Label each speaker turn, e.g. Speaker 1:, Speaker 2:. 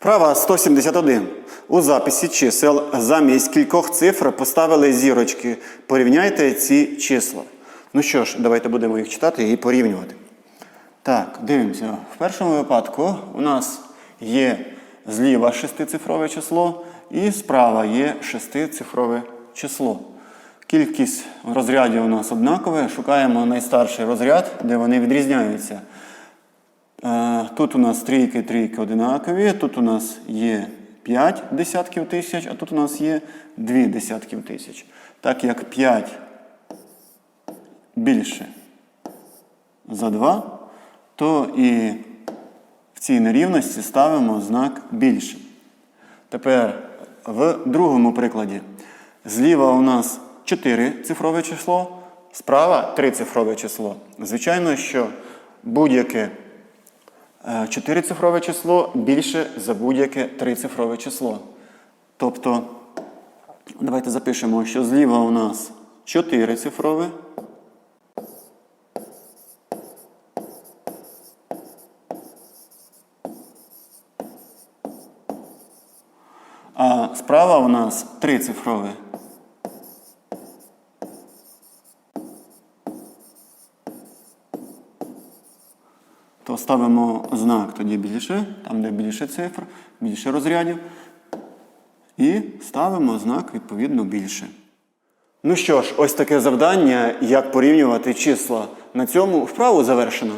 Speaker 1: Вправа 171. У записі чисел замість кількох цифр поставили зірочки. Порівняйте ці числа. Ну що ж, давайте будемо їх читати і порівнювати. Так, дивимося. В першому випадку у нас є зліва шестицифрове число і справа є шестицифрове число. Кількість розрядів у нас однакова. Шукаємо найстарший розряд, де вони відрізняються. Е, Тут у нас трійки, трійки одинакові, тут у нас є 5 десятків тисяч, а тут у нас є 2 десятків тисяч. Так як 5 більше за 2, то і в цій нерівності ставимо знак більше. Тепер в другому прикладі. Зліва у нас 4 цифрове число, справа 3 цифрове число. Звичайно, що будь-яке 4 цифрове число більше за будь-яке 3 цифрове число. Тобто, давайте запишемо, що зліва у нас 4 цифрове. А справа у нас 3 цифрове. То ставимо знак тоді більше, там де більше цифр, більше розрядів. І ставимо знак відповідно більше. Ну що ж, ось таке завдання, як порівнювати числа. На цьому вправу завершено.